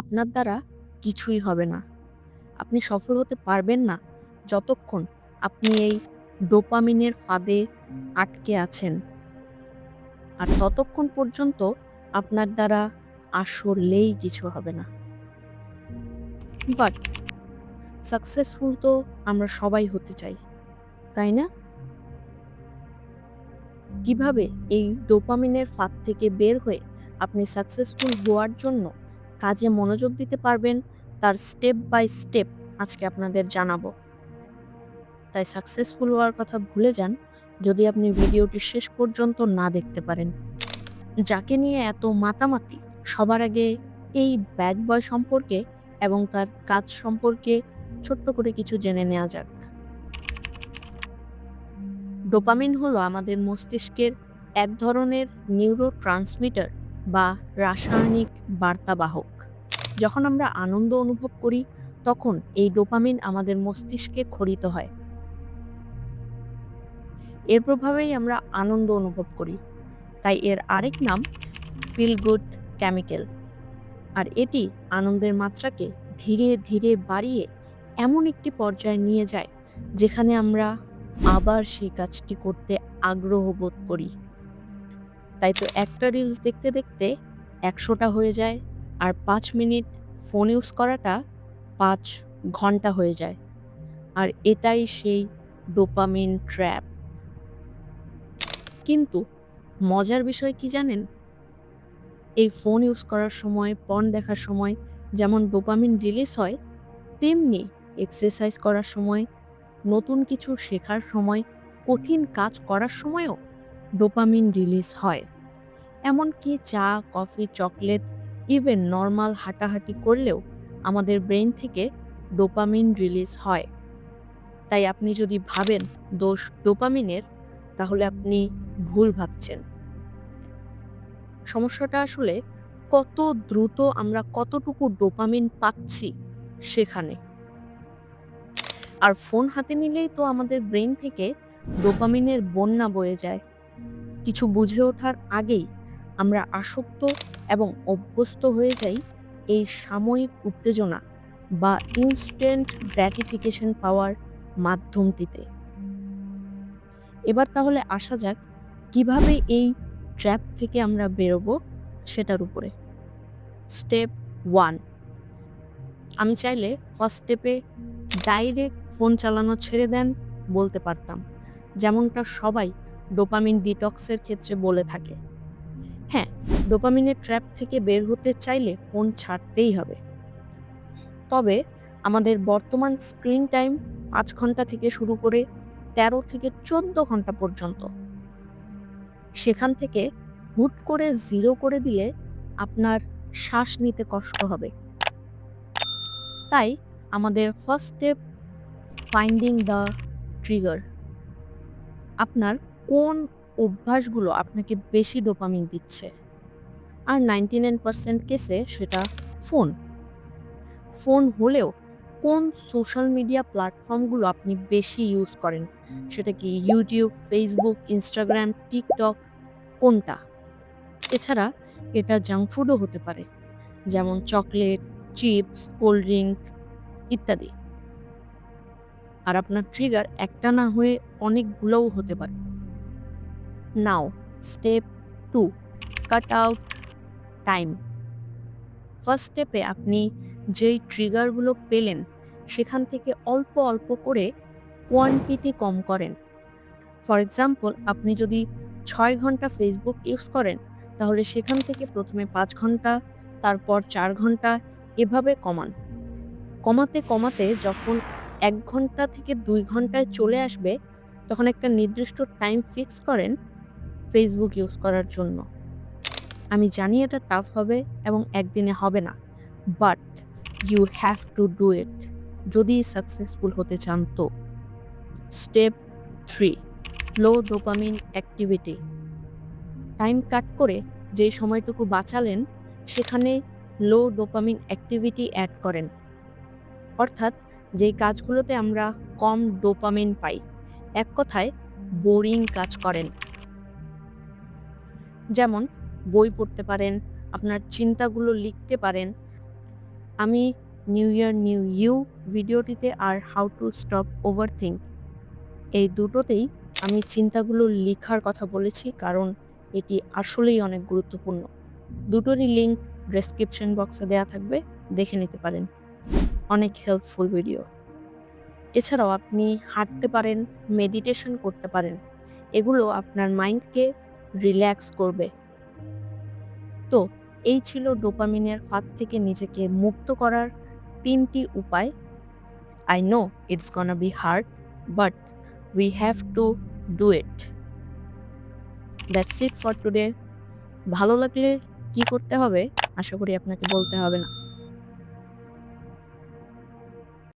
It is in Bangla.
আপনার দ্বারা কিছুই হবে না। আপনি সফল হতে পারবেন না যতক্ষণ আপনি এই ডোপামিনের ফাঁদে আটকে আছেন। আর ততক্ষণ পর্যন্ত আপনার দ্বারা আসলেই কিছু হবে না। বাট সাকসেসফুল তো আমরা সবাই হতে চাই, তাই না? কীভাবে এই ডোপামিনের ফাঁদ থেকে বের হয়ে আপনি সাকসেসফুল হওয়ার জন্য কাজে মনোযোগ দিতে পারবেন, তার স্টেপ বাই স্টেপ আজকে আপনাদের জানাব। তাই সাকসেসফুল হওয়ার কথা ভুলে যান, যদি আপনি ভিডিওটি শেষ পর্যন্ত না দেখতে পারেন। যাকে নিয়ে এত মাতামাতি, সবার আগে এই ব্যাড বয় সম্পর্কে এবং তার কাজ সম্পর্কে ছোট্ট করে কিছু জেনে নেওয়া যাক। ডোপামিন হলো আমাদের মস্তিষ্কের এক ধরনের নিউরো ট্রান্সমিটার বা রাসায়নিক বার্তাবাহক। যখন আমরা আনন্দ অনুভব করি, তখন এই ডোপামিন আমাদের মস্তিষ্কে খরিত হয়। এর প্রভাবেই আমরা আনন্দ অনুভব করি। তাই এর আরেক নাম ফিল গুড কেমিক্যাল আর এটি আনন্দের মাত্রাকে ধীরে ধীরে বাড়িয়ে এমন একটি পর্যায়ে নিয়ে যায়, যেখানে আমরা আবার সেই কাজটি করতে আগ্রহ বোধ করি। তাই তো একটা রিলস দেখতে দেখতে একশোটা হয়ে যায় আর পাঁচ মিনিট ফোন ইউজ করাটা পাঁচ ঘণ্টা হয়ে যায়। আর এটাই সেই ডোপামিন ট্র্যাপ কিন্তু মজার বিষয় কি জানেন? এই ফোন ইউজ করার সময় পণ দেখার সময় যেমন ডোপামিন রিলিজ হয়, তেমনি এক্সারসাইজ করার সময়, নতুন কিছু শেখার সময়, কঠিন কাজ করার সময়ও ডোপামিন রিলিজ হয়। এমনকি চা, কফি, চকলেট ইভেন নর্মাল হাঁটাহাঁটি করলেও আমাদের ব্রেন থেকে ডোপামিন রিলিজ হয়। তাই আপনি যদি ভাবেন দোষ ডোপামিনের, তাহলে আপনি ভুল ভাবছেন। সমস্যাটা আসলে কত দ্রুত আমরা কতটুকু ডোপামিন পাচ্ছি সেখানে। আর ফোন হাতে নিলেই তো আমাদের ব্রেন থেকে ডোপামিনের বন্যা বয়ে যায়। কিছু বুঝে ওঠার আগেই আমরা আসক্ত এবং অভ্যস্ত হয়ে যাই, এই সাময়িক উত্তেজনা বা ইনস্ট্যান্ট গ্র্যাটিফিকেশন পাওয়ার মাধ্যমটিতে। এবার তাহলে আসা যাক, কীভাবে এই ট্র্যাপ থেকে আমরা বেরোবো সেটার উপরে। স্টেপ ওয়ান আমি চাইলে ফার্স্ট স্টেপে ডাইরেক্ট ফোন চালানো ছেড়ে দেন বলতে পারতাম, যেমনটা সবাই ডোপামিন ডিটক্সের ক্ষেত্রে বলে থাকে। হ্যাঁ ডোপামিনের ট্র্যাপ থেকে বের হতে চাইলে ফোন ছাড়তেই হবে। তবে আমাদের বর্তমান স্ক্রিন টাইম পাঁচ ঘণ্টা থেকে শুরু করে তেরো থেকে চোদ্দ ঘণ্টা পর্যন্ত। সেখান থেকে হুট করে জিরো করে দিলে আপনার শ্বাস নিতে কষ্ট হবে। তাই আমাদের first step finding the trigger. আপনার কোন অভ্যাসগুলো আপনাকে বেশি ডোপামিন দিচ্ছে। আর নাইনটি নাইন পার্সেন্ট কেসে সেটা ফোন ফোন হলেও কোন সোশ্যাল মিডিয়া প্ল্যাটফর্মগুলো আপনি বেশি ইউজ করেন? সেটা কি ইউটিউব ফেসবুক ইনস্টাগ্রাম টিকটক কোনটা? এছাড়া এটা জাঙ্ক ফুডও হতে পারে, যেমন চকলেট চিপস কোল্ড ড্রিঙ্ক ইত্যাদি। আর আপনার ট্রিগার একটা না হয়ে অনেকগুলোও হতে পারে। Now step two cut out time first স্টেপে আপনি যেই ট্রিগারগুলো পেলেন, সেখান থেকে অল্প অল্প করে কোয়ান্টিটি কম করেন। ফর এক্সাম্পল আপনি যদি ছয় ঘণ্টা ফেসবুক ইউজ করেন, তাহলে সেখান থেকে প্রথমে পাঁচ ঘণ্টা, তারপর চার ঘণ্টা এভাবে কমান। কমাতে কমাতে যখন এক ঘণ্টা থেকে দুই ঘন্টায় চলে আসবে, তখন একটা নির্দিষ্ট টাইম ফিক্স করেন ফেসবুক ইউজ করার জন্য। আমি জানি এটা টাফ হবে এবং একদিনে হবে না but you have to do it যদি সাকসেসফুল হতে চান তো। Step three low dopamine activity time cut করে যে সময়টুকু বাঁচালেন, সেখানে লো ডোপামিন অ্যাক্টিভিটি অ্যাড করেন। অর্থাৎ যেই কাজগুলোতে আমরা কম ডোপামিন পাই, এক কথায় বোরিং কাজ করেন। যেমন বই পড়তে পারেন, আপনার চিন্তাগুলো লিখতে পারেন। আমি নিউ ইয়ার, নিউ ইউ ভিডিওটিতে আর how to stop overthink এই দুটোতেই আমি চিন্তাগুলো লেখার কথা বলেছি কারণ এটি আসলেই অনেক গুরুত্বপূর্ণ। দুটোরই লিঙ্ক ডেসক্রিপশন বক্সে দেওয়া থাকবে, দেখে নিতে পারেন। অনেক হেল্পফুল ভিডিও। এছাড়াও আপনি হাঁটতে পারেন, মেডিটেশন করতে পারেন। এগুলো আপনার মাইন্ডকে রিল্যাক্স করবে। তো এই ছিল ডোপামিনের ফাঁদ থেকে নিজেকে মুক্ত করার তিনটি উপায়। I know it's gonna be hard but we have to do it that's it for today ভালো লাগলে কি করতে হবে? আশা করি আপনাকে বলতে হবে না।